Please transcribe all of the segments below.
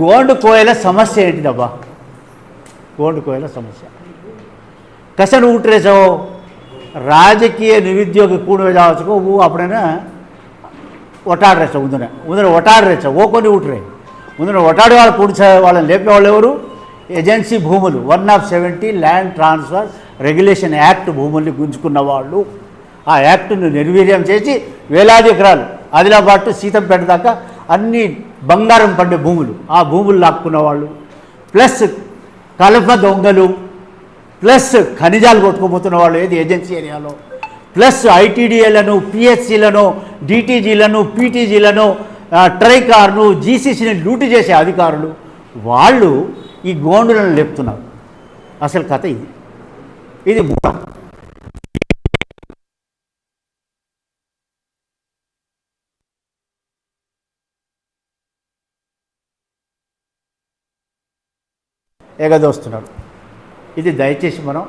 గోండు కోయల సమస్య ఏంటిదబ్బా గోండు కోయల సమస్య ಕಸನ ಊಟ್ರೆ ಸೋ ರಾಜಕೀಯ ನಿರುದ್ಯೋಗ ಕೂಡುವ ಜಾವಸ್ಕೋ ಹೂ ಅಪ್ಪಡೇನ ఒటాడరే సార్ ఉందనే ఉందనే ఒటాడరే సార్ ఓ కొన్ని ఊటరే ఉందనే ఒటాడి వాళ్ళు పూడ్చే వాళ్ళని లేపే వాళ్ళు ఎవరు ఏజెన్సీ భూములు one of seventy land transfer regulation act భూముల్ని గుంజుకున్న వాళ్ళు ఆ యాక్ట్ను నిర్వీర్యం చేసి వేలాది ఎకరాలు ఆదిలాబాద్ టు సీతంపేట దాకా అన్ని బంగారం పండే భూములు ఆ భూములు లాక్కున్న వాళ్ళు. ప్లస్ కలప దొంగలు ప్లస్ ఖనిజాలు కొట్టుకోబోతున్న వాళ్ళు ఏది ఏజెన్సీ ఏరియాలో. ప్లస్ ఐటీడీఏలను పిహెచ్సిలను డిటీజీలను పీటీజీలను ట్రైకార్ను జీసీసీని లూటు చేసే అధికారులు. వాళ్ళు ఈ గోండులను లేపుతున్నారు. అసలు కథ ఇది. ఇది మూలం. ఎగదోస్తున్నారు ఇది దయచేసి మనం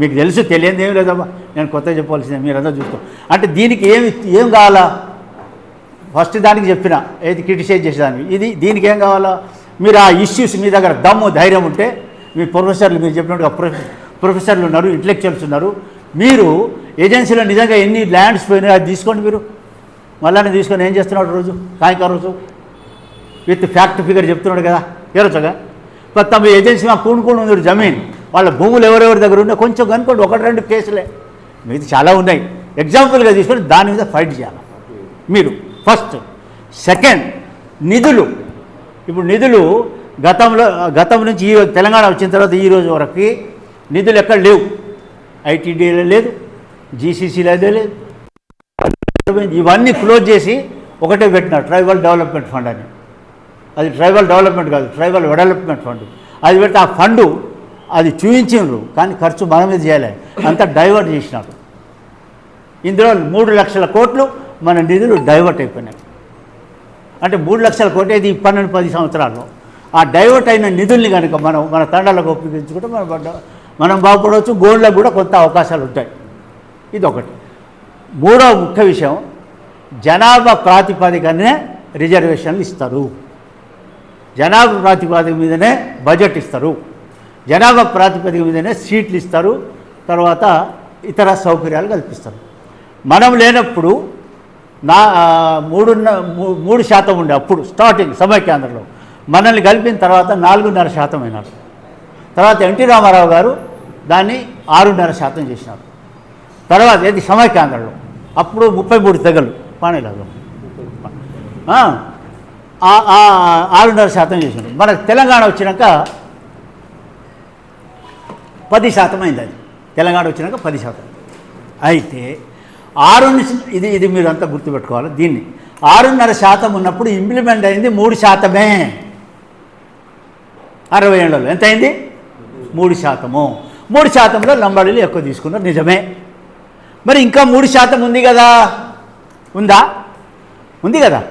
మీకు తెలుసు తెలియదు ఏం లేదమ్మా. నేను కొత్త చెప్పవలసిందే మీరందరూ చూస్తాం అంటే దీనికి ఏమి ఏం కావాలా? ఫస్ట్ దానికి చెప్పిన ఏది క్రిటిసైజ్ చేసేదానికి ఇది దీనికి ఏం కావాలా? మీరు ఆ ఇష్యూస్ మీ దగ్గర దమ్ము ధైర్యం ఉంటే మీ ప్రొఫెసర్లు మీరు చెప్పినట్టుగా ప్రొఫెసర్లు ఉన్నారు ఇంటలెక్చువల్స్ ఉన్నారు. మీరు ఏజెన్సీలో నిజంగా ఎన్ని ల్యాండ్స్ పోయినాయో అది తీసుకోండి మీరు. మళ్ళీ తీసుకొని ఏం చేస్తున్నాడు రోజు? సాయంకాలం రోజు? విత్ ఫ్యాక్ట్ ఫిగర్ చెప్తున్నాడు కదా ఏరొచ్చగా? మరి తమ ఏజెన్సీ మా పూనుకొని ఉంది జమీన్. వాళ్ళ భూములు ఎవరెవరి దగ్గర ఉన్నా కొంచెం కనుక్కోండి ఒకటి రెండు కేసులే. మీది చాలా ఉన్నాయి. ఎగ్జాంపుల్గా తీసుకొని దాని మీద ఫైట్ చేయాలి. మీరు ఫస్ట్ సెకండ్ నిధులు. ఇప్పుడు నిధులు గతంలో గతం నుంచి ఈ తెలంగాణ వచ్చిన తర్వాత ఈ రోజు వరకు నిధులు ఎక్కడ లేవు. ఐటీడీలో లేదు జీసీసీలో లేదు. ఇవన్నీ క్లోజ్ చేసి ఒకటే పెట్టినారు ట్రైబల్ డెవలప్మెంట్ ఫండ్ అని. అది ట్రైబల్ డెవలప్మెంట్ కాదు ట్రైబల్ డెవలప్మెంట్ ఫండ్. అది పెడితే ఆ ఫండు అది చూపించిండ్రు కానీ ఖర్చు మన మీద చేయలే. అంతా డైవర్ట్ చేసినారు. ఇందులో మూడు లక్షల కోట్లు మన నిధులు డైవర్ట్ అయిపోయినాయి. అంటే మూడు లక్షల కోట్లు ఇది పన్నెండు పది సంవత్సరాల్లో. ఆ డైవర్ట్ అయిన నిధుల్ని కనుక మనం మన తండాలకు ఉపయోగించుకుంటే మనం మనం బాగుపడవచ్చు గోల్డ్లకు కూడా కొంత అవకాశాలు ఉంటాయి. ఇది ఒకటి మూడో ముఖ్య విషయం జనాభా ప్రాతిపదికనే రిజర్వేషన్లు ఇస్తారు. జనాభా ప్రాతిపదిక మీదనే బడ్జెట్ ఇస్తారు. జనాభా ప్రాతిపదిక మీదనే సీట్లు ఇస్తారు. తర్వాత ఇతర సౌకర్యాలు కల్పిస్తారు. మనం లేనప్పుడు నా మూడున్న మూ- మూడు శాతం ఉండే అప్పుడు స్టార్టింగ్ సమైక్యాంధ్రలో మనల్ని కలిపిన తర్వాత నాలుగున్నర శాతం అయినారు. తర్వాత ఎన్టీ రామారావు గారు దాన్ని ఆరున్నర శాతం చేసినారు. తర్వాత ఏది సమైక్యాంధ్రలో అప్పుడు ముప్పై మూడు తెగలు పానేలాగా ఆరున్నర శాతం చేసినారు మనకు తెలంగాణ వచ్చినాక పది శాతం అయింది అది తెలంగాణ వచ్చినాక పది శాతం. అయితే ఆరు ఇది ఇది మీరు అంతా గుర్తుపెట్టుకోవాలి. దీన్ని ఆరున్నర శాతం ఉన్నప్పుడు ఇంప్లిమెంట్ అయింది మూడు శాతమే. అరవై ఏళ్ళలో ఎంత అయింది? మూడు శాతము. మూడు శాతంలో లంబాడీలు ఎక్కువ తీసుకున్నారు. నిజమే. మరి ఇంకా మూడు శాతం ఉంది కదా? ఉందా? ఉంది కదా?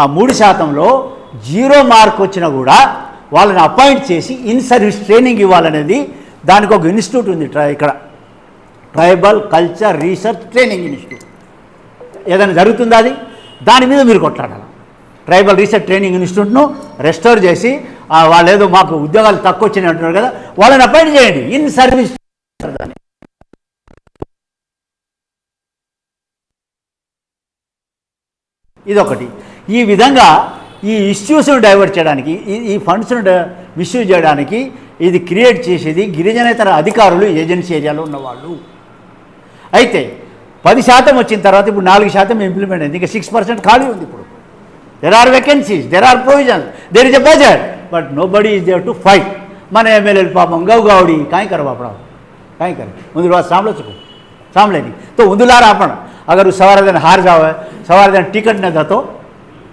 ఆ మూడు శాతంలో జీరో మార్క్ వచ్చినా కూడా వాళ్ళని అపాయింట్ చేసి ఇన్ సర్వీస్ ట్రైనింగ్ ఇవ్వాలనేది దానికి ఒక ఇన్స్టిట్యూట్ ఉంది ట్రై ఇక్కడ. Tribal culture research training institute. ఏదైనా జరుగుతుందా అది? దాని మీద మీరు కొట్లాడాలి. ట్రైబల్ రీసెర్చ్ ట్రైనింగ్ ఇన్స్టిట్యూట్ను రెస్టోర్ చేసి వాళ్ళు ఏదో మాకు ఉద్యోగాలు తక్కువ వచ్చినాయి అంటున్నారు కదా వాళ్ళని అపాయింట్ చేయండి. ఇన్ సర్వీస్ దాన్ని. ఇదొకటి. ఈ విధంగా ఈ ఇష్యూస్ను డైవర్ట్ చేయడానికి ఈ- ఈ ఫండ్స్ను మిస్యూజ్ చేయడానికి ఇది క్రియేట్ చేసేది గిరిజనేతర అధికారులు ఏజెన్సీ ఏరియాలో ఉన్నవాళ్ళు అయితే పది శాతం వచ్చిన తర్వాత ఇప్పుడు నాలుగు శాతం ఇంప్లిమెంట్ అయింది ఇంకా సిక్స్ పర్సెంట్ ఖాళీ ఉంది ఇప్పుడు there are vacancies there are provisions there is a budget but nobody is there to fight మన एमएलए पापम गौ गावड़ी काई करवा पड़ा काई करे मुझे बात सांभळो चुको सांभळे नहीं तो उंदुलार आपण अगर वो सवार दिन हार जावे सवार दिन टिकट न जातो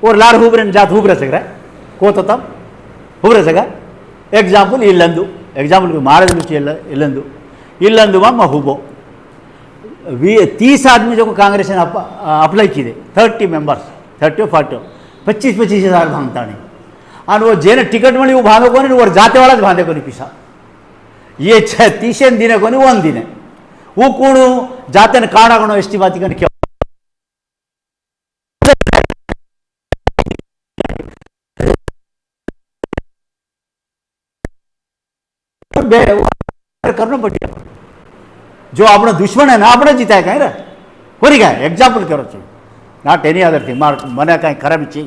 और लार हुबरन जात हुबरे सगरे को तो तब हुबरे सगा ಎಕ್ಸಾಂಪಲ್ ಇಲ್ಲಂದು ಎಕ್ಸಾಂಪಲ್ महाराज नुची इल्लंदु इल्लंदु में हुबो वी तीस आदमी जो कांग्रेस ने अप- अप्लाई की थे थर्टी मेंबर्स थर्टी फोर्टी पच्चीस पच्चीस हज़ार भांगता नहीं और वो जेने टिकट मिली वो भांगो कोनी वो जाते वाला भांगे कोनी पिसा ये छह तीसरे दिने कोनी वन दिने वो कूणु जाते ने काणा कणो एस टी बाती कन क्यों બે કરનો પટ્યો જો આપણો દુશ્મન એને આપણે જીતાય કાંઈ રે કોરી કાંઈ એક્ઝામ્પલ કરો છો నాట్ ఎనీ అదర్ థింగ్ మా మన కరమిచ్చి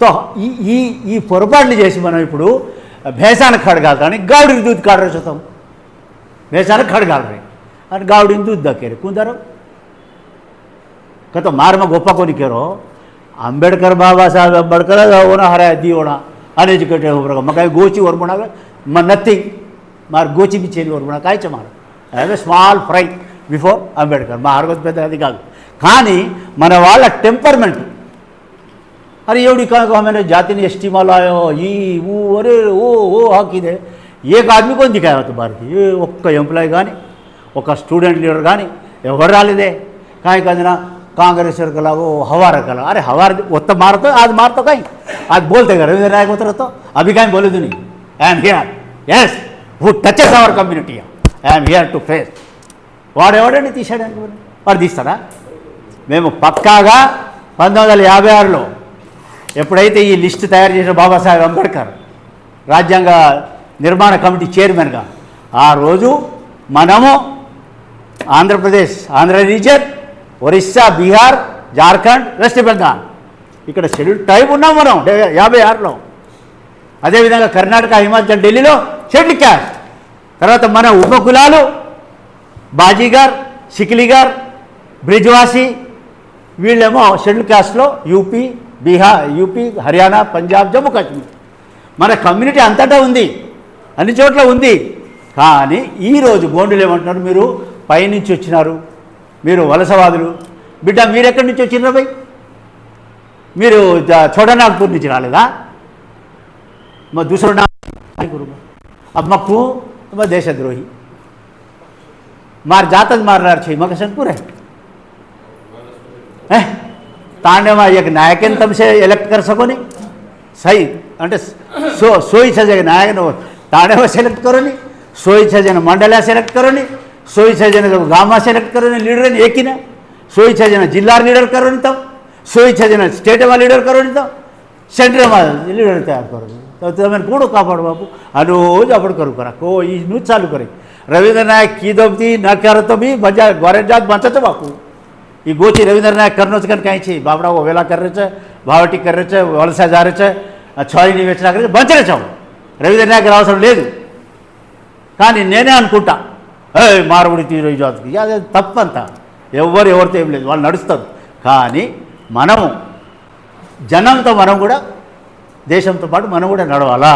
తో ఈ ఈ ఈ పొరపాట్లు చేసి మనం ఇప్పుడు భేసానికి కడగాలని గావుడికి దూది కాడరు చూస్తాం భేసానికి కడగాలి అని గావుడిని దూది దక్కేరు కుందరు కథ మారమ గొప్ప కొనికేరో అంబేడ్కర్ బాబాసాహెబ్ అంబేడ్కర్ ఓనా హరే ది ఓనా అన్ఎడ్యుకేటెడ్ మకాయ గోచి వర్మణ మ నథింగ్ మరి ગોચી બી ચેન્જ కోరుకున్నా మారు అదే స్మాల్ ఫ్రై బిఫోర్ అంబేద్కర్ మా ఆరోగ్య పెద్ద అది కాదు కానీ మన వాళ్ళ టెంపర్మెంట్ అరే ఎవడి కాకమైన జాతిని ఎస్టీ మలాయో ఈ ఊ అరే ఓ ఓ హాకీదే ఏ ఆద్మీ కొంది కావద్దు భారతి ఏ ఒక్క ఎంప్లాయీ కానీ ఒక స్టూడెంట్ లీడర్ కానీ ఎవరు రాలేదే కాయ కదనా కాంగ్రెస్ కలాగో हवा कला अरे हवा उत्तर मारतो आज मारतो काही? आज बोलते का रवींद्र नायक उतरतो अभि काय बोलू तुम्ही yes who touches our community I'm here to face వాడు ఎవడండి తీసాడానికి వాడు తీస్తారా మేము పక్కాగా పంతొమ్మిది వందల యాభై ఆరులో ఎప్పుడైతే ఈ లిస్ట్ తయారు చేసిన బాబాసాహెబ్ అంబేద్కర్ రాజ్యాంగ నిర్మాణ కమిటీ చైర్మన్గా ఆ రోజు మనము ఆంధ్రప్రదేశ్ ఆంధ్ర రీజన్ ఒరిస్సా బీహార్ జార్ఖండ్ వెస్ట్ బెంగాల్. ఇక్కడ షెడ్యూల్ టైప్ ఉన్నాం మనం యాభై ఆరులో. అదేవిధంగా కర్ణాటక హిమాచల్ ఢిల్లీలో షెడ్యూల్ క్యాస్ట్. తర్వాత మన ఉపకులాలు బాజీగార్ సికిలిగార్ బ్రిజ్వాసి వీళ్ళేమో షెడ్యూల్ క్యాస్ట్లో యూపీ బీహార్ యూపీ హర్యానా పంజాబ్ జమ్మూ కాశ్మీర్. మన కమ్యూనిటీ అంతటా ఉంది అన్ని చోట్ల ఉంది. కానీ ఈరోజు గోండులు ఏమంటున్నారు? మీరు పైనుంచి వచ్చినారు. మీరు వలసవాదులు. బిడ్డ మీరు ఎక్కడి నుంచి వచ్చినారు భయ్ మీరు చోడనాగ్పూర్ నుంచి రాలేదా? మా दूसरा नाम काय करू मग अब मग तू मग देशद्रोही मार जातच मारणार છે मग कशात पुरे તાંડેમાં એક નાયકને તમે એલેક્ટ કરી શકો નહીં સહી అంటే సో સોઈ છે જે નાયકનો તાંડેમાં સિલેક્ટ કરો નહીં સોઈ છે જેને મંડળા સિલેક્ટ કરો નહીં સોઈ છે જેને ગામમાં સિલેક્ટ કરો નહીં લીડરને એકીને સોઈ છે જેને જિલ્લા લીડર કરો નહીં તો સોઈ છે तमें कूड़ काफाड़ बाबू अनोज अब करू करा को नु चालू करे रविंद्र नायक की दबती नकार तो भी मज़ा गोरे जात मचत बापू ये गोची रविंद्र नायक करना कहीं छी बाबड़ा वो वेला कर रहे छे भावटी कर रहे छे वलसा जा रहे छे छोरी नी बेचना कर रहे बंचे छौ रविंद्र नायक जनम तो मनम कूडा దేశంతో పాటు మనం కూడా నడవాలా?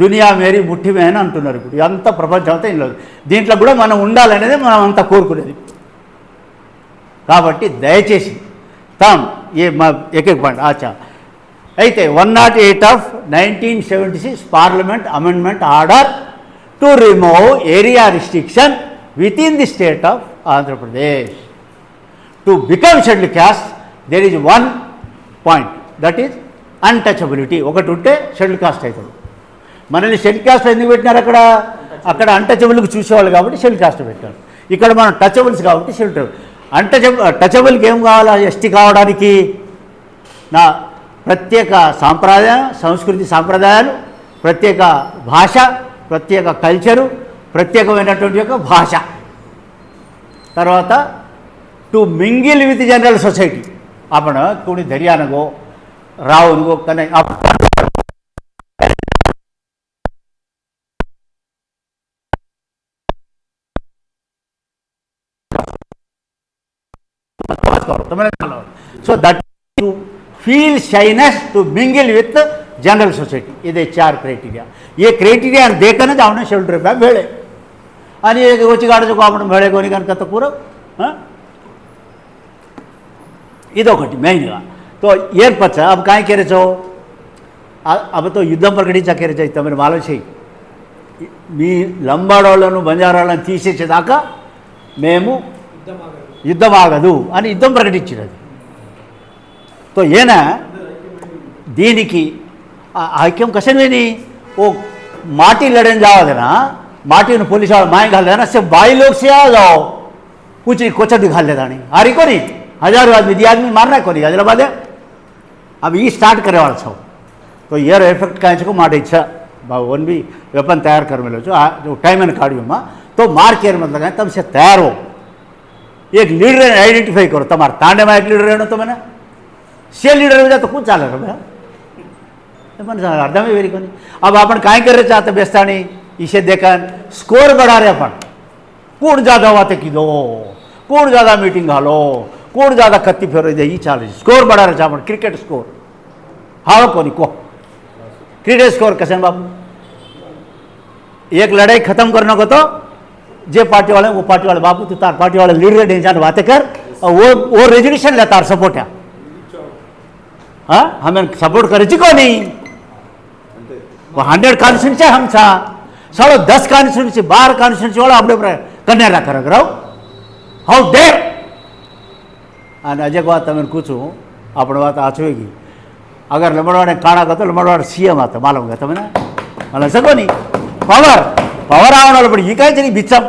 దునియా మేరీ ముఠిమే అని అంటున్నారు ఇప్పుడు. అంత ప్రపంచం అంతా ఇంట్లో దీంట్లో కూడా మనం ఉండాలనేది మనం అంతా కోరుకునేది. కాబట్టి దయచేసి తాం ఏ మా ఏకైక పాయింట్ ఆచా. అయితే one not eight of nineteen seventy six parliament amendment order to remove area restriction with in the state of Andhra Pradesh. To become schedule caste there is one point. That is untouchability ఒకటి ఉంటే schedule caste అవుతుంది. మనల్ని schedule caste ఎందుకు పెట్టినారు అక్కడ? అక్కడ అన్టచబుల్కి చూసేవాళ్ళు కాబట్టి షెడ్యూల్ కాస్ట్ పెట్టారు. ఇక్కడ మనం టచబుల్స్ కాబట్టి షెడ్యూల్ అన్టచబుల్ టచబుల్కి ఏం కావాలా? ఎస్టీ కావడానికి నా ప్రత్యేక సాంప్రదాయం సంస్కృతి సాంప్రదాయాలు ప్రత్యేక భాష ప్రత్యేక కల్చరు ప్రత్యేకమైనటువంటి యొక్క భాష. తర్వాత to mingle with general society అప్పుడు కొన్ని దర్యానగో राव उनको so that feel shyness to mingle with general society ये चार क्राइटेरिया ये क्राइटेरिया देखने ना शेल्टर पे, भेड़े। को एक गोची गाडचं कामडून भेळे कोणी कనుక తక్కువ नहीं आ તો એર પછી अब કાંઈ કરે છો આ હવે તો యుద్ధం ప్రకటించా કરે છે તમે మాలో చేయి మీ లంబాడోళ్ళను బంజారాలను తీసేసేదాకా మేము యుద్ధం ఆగదు అని యుద్ధం ప్రకటించినది તો ఏనా దీనికి આ ఐక్యం કશે ओ माटी लड़ने जाओ देना माटी ने पुलिस वाला माए घाल देना सिर्फ बाई लोग से आ जाओ कुछ नहीं कोचट घाल देता नहीं हारी को नहीं हजारों अब ये स्टार्ट करे वाला छो। तो यार इफ़ेक्ट कहीं को मार इच्छा भाव वन भी वेपन तैयार कर मिलो जो टाइम एंड कार्डियो में तो मार केर मतलब है, तब से तैयार हो। एक लीडर आइडेंटिफाई करो, तमार तांडे तो में एक लीडर है ना तो मैंने। से लीडर हो जाए तो कुछ चाल रहा मैं अर्धा में वेरी को अब अपन कहीं कर रहे चाहते बेस्ता नहीं इसे देखा स्कोर बढ़ा रहे अपन। कौन ज़्यादा बातें की दो कौन ज़्यादा मीटिंग हालो? ಕೂಡ್ ಜಾದ ಕತ್ತಿ ಫೇರೋ ಇದೆ ಈ ಚಾಲೆಂಜ್ ಸ್ಕೋರ್ ಬಡ ರಚಾ ಮಾಡಿ ಕ್ರಿಕೆಟ್ ಸ್ಕೋರ್ ಹಾವಕೋ नी को क्रिकेट स्कोर कसन बाबू? एक लड़ाई खत्म करने को तो जे पार्टी वाले, वो पार्टी वाले बाबू तो तार पार्टी वाले लीडर डेंजर बातें कर, और वो वो रेजोल्यूशन लेता तार सपोर्ट है। हाँ? हमें सपोर्ट करे को नहीं वो हंड्रेड कॉन्स्टिट्यूंसी हम सा। सालो दस कॉन्स्टिट्यूंसी बारह कॉन्स्टिट्यूंसी वाला अपने कन्या रख रख रहा हूँ। हाउ डेयर અને અજય વાત તમે પૂછું આપણે વાત આ જોઈ ગઈ અગર લમડવાડે કાણા કરતો લમડવાડ સીએમ હતો માલુમ કે તમને મને સગો નહીં પવર પવર આવવાનો પણ એ કાંઈ છે નહીં બિચ્છમ